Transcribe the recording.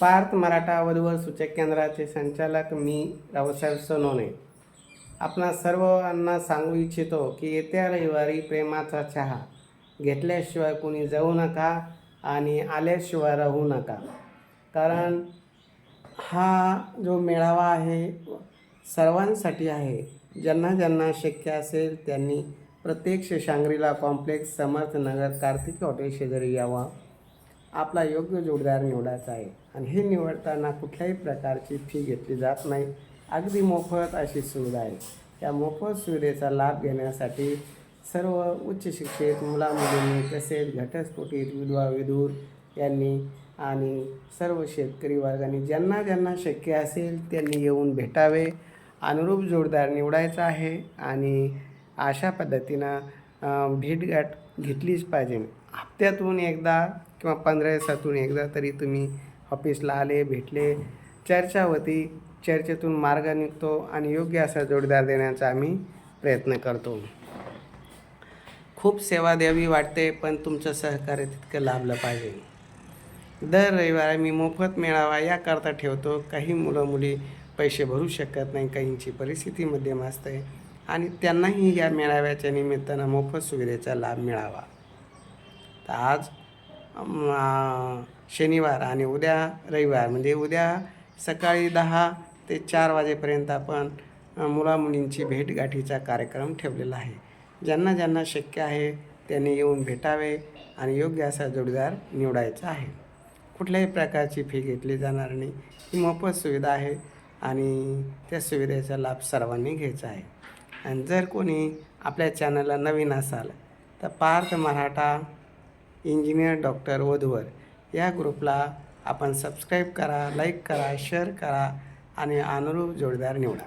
पार्थ मराठा वधूवर सूचक केंद्राचे संचालक मी रावसाहेब सोनवणे आपणा सर्वांना सांगू इच्छितो की येत्या रविवारी प्रेमाचा चहा घेतल्याशिवाय कुणी जाऊ नका आणि आल्याशिवाय राहू नका. कारण हा जो मेळावा आहे सर्वांसाठी आहे. ज्यांना ज्यांना शक्य असेल त्यांनी प्रत्यक्ष Shangrila complex Samarthnagar Kartik hotel शेजारी यावा. आपला योग्य जोडदार निवडायचा आहे. आणि हे निवडताना कुठल्याही प्रकारची फी घेतली जात नाही. अगदी मोफत अशी सुविधा आहे. त्या मोफत सुविधेचा लाभ घेण्यासाठी सर्व उच्च शिक्षित मुलामुलींनी तसेच घटस्फोटीत विधवा विधूर यांनी आणि सर्व शेतकरी वर्गाने ज्यांना ज्यांना शक्य असेल त्यांनी येऊन भेटावे. अनुरूप जोडदार निवडायचा आहे आणि अशा पद्धतीनं भेटघाट घेतलीच पाहिजे. हप्त्यातून एकदा किंवा पंधरा दिवसातून एकदा तरी तुम्ही ऑफिसला आले भेटले. चर्चा होती. चर्चेतून मार्ग निघतो आणि योग्य असा जोडीदार देण्याचा आम्ही प्रयत्न करतो. खूप सेवा द्यावी वाटते पण तुमचं सहकार्य तितकं लाभलं पाहिजे. दर रविवारी मी मोफत मेळावा याकरता ठेवतो. काही मुलं मुली पैसे भरू शकत नाही. काहींची परिस्थिती मध्यम असते. आणि त्यांनाही या मेळाव्याच्या निमित्तानं मोफत सुविधेचा लाभ मिळावा. तर आज शनिवार आणि उद्या रविवार म्हणजे उद्या सकाळी दहा ते चार वाजेपर्यंत आपण मुलामुलींची भेटगाठीचा कार्यक्रम ठेवलेला आहे. ज्यांना ज्यांना शक्य आहे त्यांनी येऊन भेटावे आणि योग्य असा जोडीदार निवडायचा आहे. कुठल्याही प्रकारची फी घेतली जाणार नाही. ही मोफत सुविधा आहे आणि त्या सुविधेचा लाभ सर्वांनी घ्यायचा आहे. आणि जर कोणी आपल्या चॅनलला नवीन असाल तर पार्थ मराठा इंजिनियर डॉक्टर वधूवर या ग्रुपला आपण सबस्क्राईब करा लाईक करा शेअर करा आणि अनुरूप जोडदार निवडा.